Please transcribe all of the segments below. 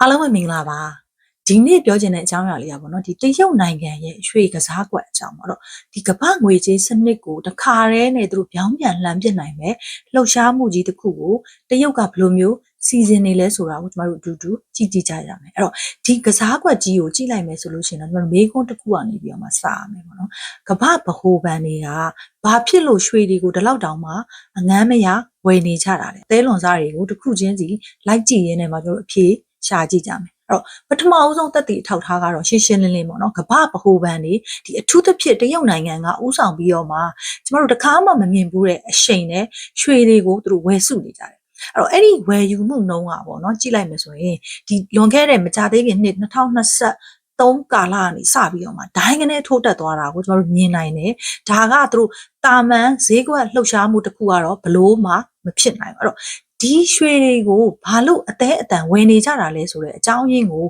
အားလုံးပဲမင်္ဂလာပါဒီနေ့ပြောချင်တဲ့အကြောင်းအရာလေးကပေါ့နော်ဒီတရုတ်နိုင်ငံရဲ့ရွှေကစားကွက်အကြောင်းပေါ့တော့ဒီကမ္ဘာငွေကြေးစနစ်ကိုတခါတည်းနဲ့သူတို့ပြောင်းပြန်လှန်ပစ်နိုင်မယ်လှုပ်ရှားမှုကြီးတစ်ခုကိုတရုတ်ကဘယ်လိုမျိုးစီစဉ်နေလဲဆိုတာကိုကျမတို့အတူတူကြည့်ကြည့်ကြရမယ်အဲ့တော့ဒီကစားကွက်ကြီးကိုကြည့်လိုက်မယ်ဆိုလို့ရှိရင်တော့ကျမတို့မေးခွန်းတစ်ခုကနေပြီးတော့မှစရမယ်ပေါ့နော်ကမ္ဘာဗဟိုဘဏ်တွေကဘာဖြစ်လို့ရွှေတွေကိုဒီလောက်တောင်မှအငမ်းမရဝယ်နေကြတာလဲသဲလွန်စားတွေကိုတစ်ခုချင်းစီလိုက်ကြည့်ရင်းနဲ့မှကျမတို့အဖြေ ရှာကြည့်ကြမယ်အဲ့တော့ပထမအဦးဆုံးတက်တည်ထောက်ထားကတော့ရှင်းရှင်းလင်းလင်းပေါ့နော်ကမ္ဘာဗဟိုဘဏ်တွေဒီအထူးသဖြင့်တရုတ်နိုင်ငံကဥဆောင်ပြီးတော့မှကျမတို့တခါမှမမြင်ဘူးတဲ့အရှိန်နဲ့ရွှေတွေကိုသူတို့ဝယ်စုနေကြတယ်အဲ့တော့အဲ့ဒီဝယ်ယူမှုနှုန်းကပေါ့နော်ကြည့်လိုက်မယ်ဆိုရင်ဒီလွန်ခဲ့တဲ့မကြသေးခင်နှစ်2020သုံးကာလကနေစပြီးတော့မှဒိုင်းကနေထိုးတက်သွားတာကိုကျွန်တော်တို့မြင်နိုင်တယ်။ဒါကသူတို့တာမန်ဈေးကွက်လှုပ်ရှားမှုတစ်ခုကတော့ဘလို့မှမဖြစ်နိုင်ဘူး။အဲ့တော့ ဒီရွှေတွေကိုဘာလို့အသေးအတန်ဝယ်နေကြတာလဲဆိုတဲ့အကြောင်းရင်းကို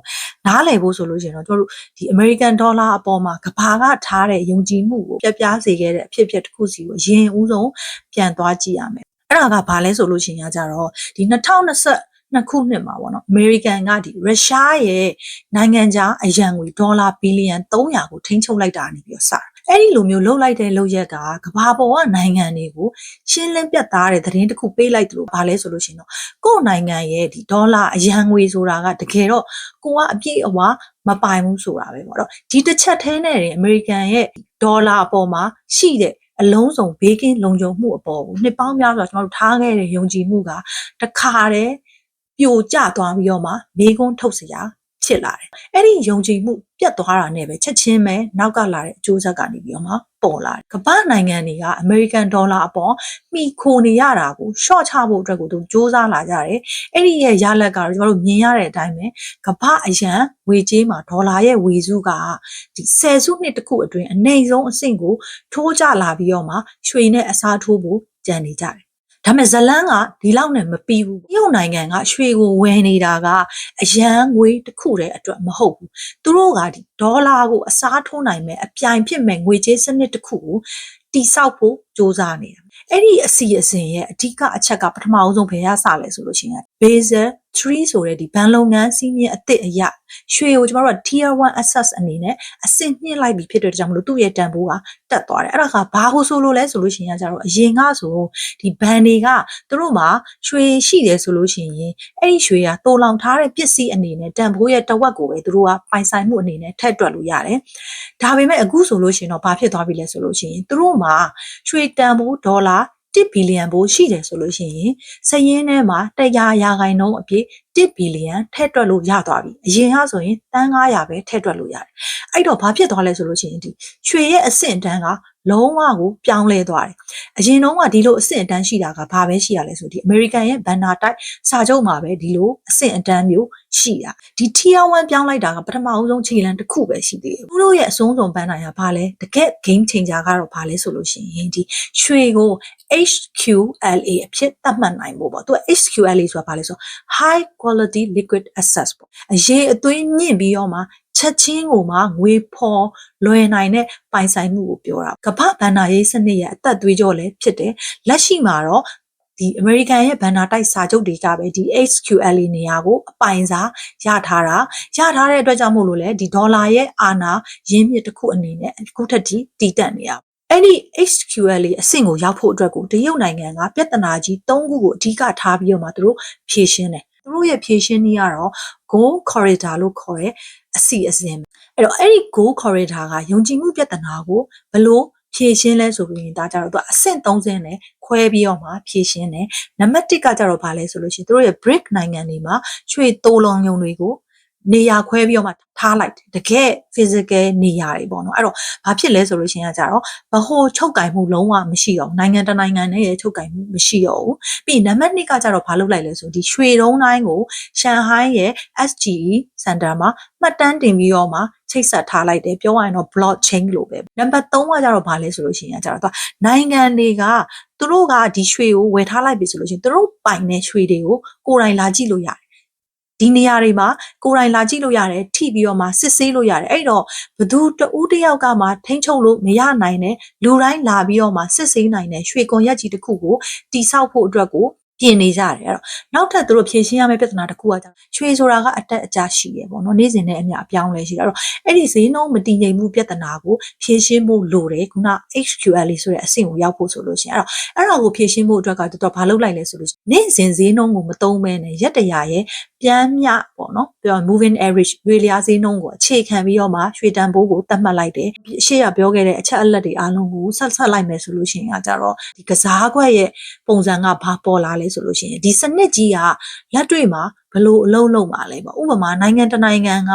နားလည်ဖို့ဆိုလို့ရှိရင်တော့တို့ဒီ American Dollar အပေါ်မှာကဘာကထားတဲ့ယုံကြည်မှုကိုပြပြစေခဲ့တဲ့အဖြစ်အပျက်တစ်ခုစီကိုအရင်ဦးဆုံးပြန်သွားကြည့်ရမယ်အဲ့ဒါကဘာလဲဆိုလို့ရှိရင်ကကြတော့ဒီ2020နှစ်ခုနှစ်မှာပေါ့နော်အမေရိကန်ကဒီရုရှားရဲ့နိုင်ငံခြားအရန်ငွေဒေါ်လာဘီလီယံ300ကိုထိန်းချုပ်လိုက်တာနေပြီးတော့စတာ အဲ့ဒီလိုမျိုးလှုပ်လိုက်တဲ့လုပ်ရက်ကကဘာပေါ်ကနိုင်ငံတွေကိုရှင်းလင်းပြတ်သားတဲ့သတင်းတစ်ခုပေးလိုက်သလိုဘာလဲဆိုလို့ရှိရင်တော့ကိုယ့်နိုင်ငံရဲ့ဒီဒေါ်လာအရန်ငွေဆိုတာကတကယ်တော့ကိုကအပြည့်အဝမပိုင်ဘူးဆိုတာပဲပေါ့နော်ဒီတစ်ချက်သေးနဲ့အမေရိကန်ရဲ့ဒေါ်လာအပေါ်မှာရှိတဲ့အလုံးစုံဘေးကင်းလုံခြုံမှုအပေါ်ကိုနှစ်ပေါင်းများစွာကျွန်တော်တို့ထားခဲ့တဲ့ယုံကြည်မှုကတခါတည်းပြိုကျသွားပြီးတော့မှမေကွန်းထုတ်စရာ ဖြစ်လာတယ်။အဲ့ဒီယုံကြည်မှုပြတ်သွားတာနဲ့ပဲချက်ချင်းပဲနောက်ကလာတဲ့အကျိုးဆက်ကနေပြီးတော့မှပေါ်လာတယ်။ကမ္ဘာနိုင်ငံတွေကအမေရိကန်ဒေါ်လာအပေါ်မှီခိုနေရတာကို short ချဖို့အတွက်ကိုသူစ조사လာကြတယ်။အဲ့ဒီရဲ့ရလဒ်ကတော့ကျွန်တော်တို့မြင်ရတဲ့အတိုင်းပဲကမ္ဘာအရန်ဝေကြေးမှာဒေါ်လာရဲ့ဝေစုကဒီဆယ်စုနှစ်တခုအတွင်းအနေဆုံးအဆင့်ကိုထိုးကျလာပြီးတော့မှရွှေနဲ့အစားထိုးဖို့ကြံနေကြတယ် ဒါပေမဲ့ဇလန်းကဒီလောက်နဲ့မပြီးဘူးတရုတ်နိုင်ငံကရွှေကိုဝယ်နေတာကအရန်ငွေတစ်ခုတည်းအတွက်မဟုတ်ဘူးသူတို့ကဒီဒေါ်လာကိုအစားထိုးနိုင်မဲ့အပြိုင်ဖြစ်မဲ့ငွေကြေးစနစ်တစ်ခုကိုတိဆောက်ဖို့စ조사နေတာအဲ့ဒီအစီအစဉ်ရဲ့အဓိကအချက်ကပထမအဆုံးဘယ်ရစလဲဆိုလို့ရှိရင် Basel 3ဆိုတဲ့ဒီဘဏ်လုပ်ငန်းစီးမြင့်အသစ်အရာရွှေကိုကျမတို့က Tier 1 access အနေနဲ့အဆင့်မြင့်လိုက်ပြီးဖြစ်တဲ့ကြောင့်မလို့သူ့ရဲ့တန်ဖိုးကတက်သွားတယ်အဲ့ဒါကဘာကိုဆိုလို့လဲဆိုလို့ရှိရင်ကျတော့အရင်ကဆိုဒီဘဏ်တွေကသူတို့မှာရွှေရှိတယ်ဆိုလို့ရှိရင်အဲ့ဒီရွှေကတိုးလောင်ထားတဲ့ပစ္စည်းအနေနဲ့တန်ဖိုးရဲ့တဝက်ကိုပဲသူတို့ကပိုင်ဆိုင်မှုအနေနဲ့ထည့်တွက်လို့ရတယ်ဒါပေမဲ့အခုဆိုလို့ရှိရင်တော့ဘာဖြစ်သွားပြီလဲဆိုလို့ရှိရင်သူတို့မှာရွှေတန်ဖိုးဒေါ်လာ 1ဘီလီယံဘိုးရှိတယ်ဆိုလို့ရှိရင်စည်ရင်းထဲမှာ100ရာခိုင်နှုန်းအပြည့်1ဘီလီယံထည့်တွက်လို့ရသွားပြီအရင်ကဆိုရင်တန်း900ပဲထည့်တွက်လို့ရတယ်အဲ့တော့ဘာဖြစ်သွားလဲဆိုလို့ရှိရင်ဒီရွှေရဲ့အဆင့်တန်းက လုံးဝကိုပြောင်းလဲသွားတယ်အရင်တုန်းကဒီလိုအဆင့်အတန်းရှိတာကဘာပဲရှိရလဲဆိုဒီ American ရဲ့ banner type စာချုပ်မှာပဲဒီလိုအဆင့်အတန်းမျိုးရှိတာဒီ tier 1ပြောင်းလိုက်တာကပထမအဦးဆုံးခြေလမ်းတစ်ခုပဲရှိသေးတယ်သူတို့ရဲ့အဆုံးစုံပန်းနိုင်ကဘာလဲတကက် game changer ကတော့ဘာလဲဆိုလို့ရှိရင်ဒီရွှေကို HQLA အဖြစ်သတ်မှတ်နိုင်ဖို့ပေါ့သူက HQLA ဆိုတာဘာလဲဆို high quality liquid assets ပေါ့အရေးအသွေးမြင့်ပြီးတော့မှ ချက်ချင်းကိုမှငွေဖော်လွယ်နိုင်တဲ့ပိုင်ဆိုင်မှုကိုပြောတာကမ္ဘာဘဏ္ဍာရေးစနစ်ရဲ့အသက်သွေးကြောလည်းဖြစ်တယ်လက်ရှိမှာတော့ဒီ American ရဲ့ဘန်နာတိုက်စာချုပ်တွေကပဲဒီ HQLA နေရာကိုအပိုင်စားရထားတာရထားတဲ့အတွက်ကြောင့်မို့လို့လေဒီဒေါ်လာရဲ့အာဏာရင်းမြစ်တစ်ခုအနေနဲ့အခုထက်ထိတည်တက်နေရအဲ့ဒီ HQLA အဆင့်ကိုရောက်ဖို့အတွက်ကိုတရုတ်နိုင်ငံကပြဿနာကြီး၃ခုကိုအဓိကထားပြီးတော့မှသူတို့ဖြေရှင်းတယ်သူတို့ရဲ့ဖြေရှင်းနည်းကတော့ goal corridor လို့ခေါ်တဲ့ အစီအစဉ်အဲ့တော့အဲ့ဒီ goal corridor ကယုံကြည်မှုပြဿနာကိုဘလို့ဖြည့်ရှင်းလဲဆိုပြီးရင်ဒါကြတော့သူအဆင့်30နဲ့ခွဲပြီးတော့မှဖြည့်ရှင်းတယ်နံပါတ်1ကကြတော့ဗာလဲဆိုလို့ရှိရင်သူတို့ရဲ့ brick နိုင်ငံတွေမှာရွှေတိုးလုံးယုံတွေကို နေရာခွဲပြီးတော့မှထားလိုက်တယ်တကယ် physical နေရာတွေပေါ့နော်အဲ့တော့ဘာဖြစ်လဲဆိုလို့ရှိရင်ကကြတော့ဘဟိုချုပ်ကင်မှုလုံးဝမရှိတော့နိုင်ငံတနိုင်ငံနဲ့ရဲ့ချုပ်ကင်မှုမရှိတော့ဘူးပြီးနံပါတ်2ကကြတော့ဘာလုပ်လိုက်လဲဆိုဒီရွှေတုံးတိုင်းကိုရှန်ဟိုင်းရဲ့ SGE Center မှာမှတ်တမ်းတင်ပြီးတော့မှချိတ်ဆက်ထားလိုက်တယ်ပြောရရင်တော့ blockchain လို့ပဲနံပါတ်3ကကြတော့ဘာလဲဆိုလို့ရှိရင်ကကြတော့နိုင်ငံတွေကသူတို့ကဒီရွှေကိုဝယ်ထားလိုက်ပြီဆိုလို့ရှိရင်သူတို့ပိုင်တဲ့ရွှေတွေကိုကိုယ်တိုင်လာကြည့်လို့ရတယ် ဒီနေရာတွေမှာကိုယ်တိုင်လာကြည့်လို့ရတယ်ထိပြီးတော့မှစစ်ဆေးလို့ရတယ်အဲ့တော့ဘသူတဦးတယောက်ကမှထိန်းချုပ်လို့မရနိုင်တဲ့လူတိုင်းလာပြီးတော့မှစစ်ဆေးနိုင်တဲ့ရွှေကွန်ရက်ကြီးတစ်ခုကိုတိဆောက်ဖို့အတွက်ကို ပြင်နေကြတယ်အဲ့တော့နောက်ထပ်သူတို့ဖြေရှင်းရမယ့်ပြဿနာတစ်ခုကကြာရွှေဆိုတာကအတက်အကျရှိရပေါ့နော်နေ့စဉ်နဲ့အမျှအပြောင်းလဲရှိတယ်အဲ့တော့အဲ့ဒီဈေးနှုန်းမတည်ငြိမ်မှုပြဿနာကိုဖြေရှင်းဖို့လိုတယ်ခုန HQL ဆိုတဲ့အဆင့်ကိုရောက်ဖို့ဆိုလို့ရှိရင်အဲ့တော့အဲ့ဒါကိုဖြေရှင်းဖို့အတွက်ကတော်တော်ဘာလုပ်လိုက်လဲဆိုလို့ရှိရင်နေ့စဉ်ဈေးနှုန်းကိုမသုံးဘဲနဲ့ရက်တရာရဲ့ပြန်မြပေါ့နော်ပြော moving average ရွေလျားဈေးနှုန်းကိုအခြေခံပြီးတော့မှရွှေတန်ဖိုးကိုသတ်မှတ်လိုက်တယ်ရှေ့ကပြောခဲ့တဲ့အချက်အလက်တွေအားလုံးကိုဆက်ဆက်လိုက်မယ်ဆိုလို့ရှိရင်ကကြတော့ဒီကစားကွက်ရဲ့ပုံစံကဘာပေါ်လာလဲဆိုလို့ရှိရင်ဒီစနစ်ကြီးကလက်တွေ့မှာဘလို့အလုံးလုံးပါလဲပေါ့ဥပမာနိုင်ငံတစ်နိုင်ငံက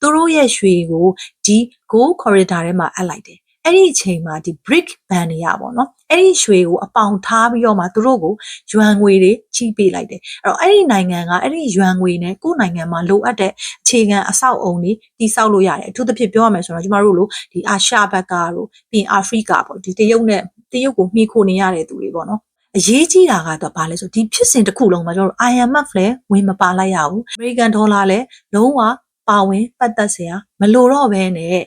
သူတို့ရဲ့ရွှေကိုဒီ go corridor ထဲမှာအပ်လိုက်တယ်အဲ့ဒီအချိန်မှာဒီ brick band တွေရပါတော့အဲ့ဒီရွှေကိုအပေါင်ထားပြီးတော့မှသူတို့ကိုယွမ်ငွေတွေချိပေးလိုက်တယ်အဲ့တော့အဲ့ဒီနိုင်ငံကအဲ့ဒီယွမ်ငွေနဲ့ကိုယ့်နိုင်ငံမှာလိုအပ်တဲ့အခြေခံအဆောက်အုံတွေတိစောက်လို့ရတယ်အထူးသဖြင့်ပြောရမယ်ဆိုတော့ကျမတို့လိုဒီအာရှဘက်ကတို့ပြီးရင်အာဖရိကပေါ့ဒီတရုတ်နဲ့တရုတ်ကိုမှီခိုနေရတဲ့သူတွေပေါ့နော် အရေးကြီးတာကတော့ဘာလဲဆိုဒီဖြစ်စဉ်တစ်ခုလုံးမှာကျွန်တော်တို့ IMF လည်းဝင်မပါလိုက်ရဘူး American Dollar လည်းလုံးဝပါဝင်ပတ်သက်စရာမလိုတော့ဘဲနဲ့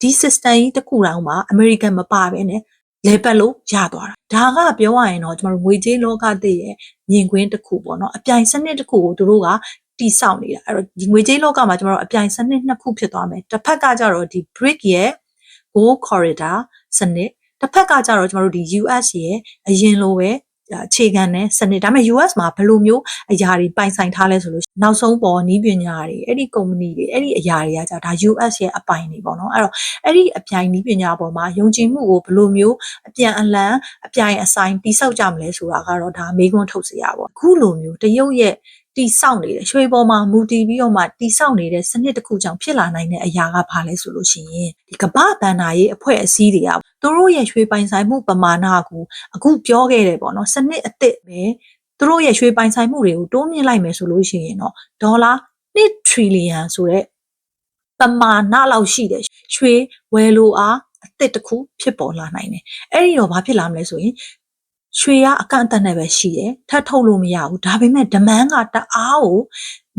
ဒီ system ကြီးတစ်ခုတောင်မှ American မပါဘဲနဲ့လဲပတ်လို့ရသွားတာဒါကပြောရရင်တော့ကျွန်တော်တို့ငွေကြေးလောကတည်ရဲ့မြင်ကွင်းတစ်ခုပေါ့နော်အပြိုင်စနစ်တစ်ခုကိုတို့ကတိဆောက်နေတာအဲ့တော့ဒီငွေကြေးလောကမှာကျွန်တော်တို့အပြိုင်စနစ်နှစ်ခုဖြစ်သွားမယ်တစ်ဖက်ကကျတော့ဒီ brick ရဲ့ gold corridor စနစ်တစ်ဖက်ကကျတော့ကျွန်တော်တို့ဒီ US ရဲ့အရင်လိုပဲ အခြေခံနဲ့စနစ်ဒါပေမဲ့ US မှာဘယ်လိုမျိုးအရာတွေပိုင်ဆိုင်ထားလဲဆိုလို့နောက်ဆုံးပေါ်နီးပညာတွေအဲ့ဒီကုမ္ပဏီတွေအဲ့ဒီအရာတွေကကြာဒါ US ရဲ့အပိုင်တွေပေါ့နော်အဲ့တော့အဲ့ဒီအပြိုင်နီးပညာပေါ်မှာယုံကြည်မှုကိုဘယ်လိုမျိုးအပြန်အလှန်အပြိုင်အဆိုင်တိဆောက်ကြမလဲဆိုတာကတော့ဒါမေးခွန်းထုတ်စရာပေါ့အခုလိုမျိုးတရုတ်ရဲ့ တိဆောက်နေတဲ့ရွှေပေါ်မှာမူတည်ပြီးတော့မှတိဆောက်နေတဲ့စနစ်တစ်ခုကြောင့်ဖြစ်လာနိုင်တဲ့အရာကဘာလဲဆိုလို့ရှိရင်ဒီကမ္ဘာဗန္နာရေးအဖွဲ့အစည်းတွေကသူတို့ရဲ့ရွှေပိုင်ဆိုင်မှုပမာဏကိုအခုပြောခဲ့တယ်ပေါ့နော်စနစ်အသစ်ပဲသူတို့ရဲ့ရွှေပိုင်ဆိုင်မှုတွေကိုတိုးမြင့်လိုက်မယ်ဆိုလို့ရှိရင်တော့ဒေါ်လာ1 trillion ဆိုတဲ့ပမာဏလောက်ရှိတဲ့ရွှေဝယ်လိုအားအသစ်တစ်ခုဖြစ်ပေါ်လာနိုင်တယ်အဲ့ဒီတော့ဘာဖြစ်လာမလဲဆိုရင် ရွှေကအကန့်အသတ်နဲ့ပဲရှိတယ်ထပ်ထုတ်လို့မရဘူးဒါပေမဲ့ demand ကတအားကို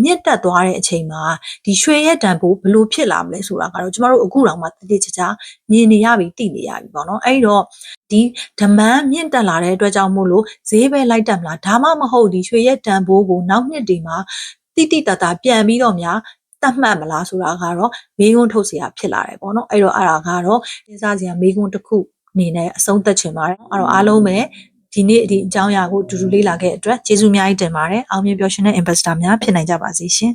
မြင့်တက်သွားတဲ့အချိန်မှာဒီရွှေရဲ့တန်ဖိုးဘလို့ဖြစ်လာမလဲဆိုတာကတော့ကျမတို့အခုတော့မှတတိချာချာမြင်နေရပြီသိနေရပြီပေါ့နော်အဲ့တော့ဒီဓမန်းမြင့်တက်လာတဲ့အတွက်ကြောင့်မို့လို့ဈေးပဲလိုက်တက်မလားဒါမှမဟုတ်ဒီရွှေရဲ့တန်ဖိုးကိုနောက်နှစ်တွေမှာတိတိတတ်တာပြန်ပြီးတော့များတတ်မှတ်မလားဆိုတာကတော့မေးခွန်းထုတ်စရာဖြစ်လာတယ်ပေါ့နော်အဲ့တော့အဲ့ဒါကတော့စဉ်းစားစရာမေးခွန်းတစ်ခုအနေနဲ့အဆုံးသတ်ချင်ပါတယ်အဲ့တော့အားလုံးပဲ ဒီနေ့ဒီအကြောင်းအရာကိုအတူတူလေ့လာခဲ့တဲ့အတွက်ကျေးဇူးအများကြီးတင်ပါတယ်အောင်မြင်ပျော်ရွှင်တဲ့ investor များဖြစ်နိုင်ကြပါစေရှင်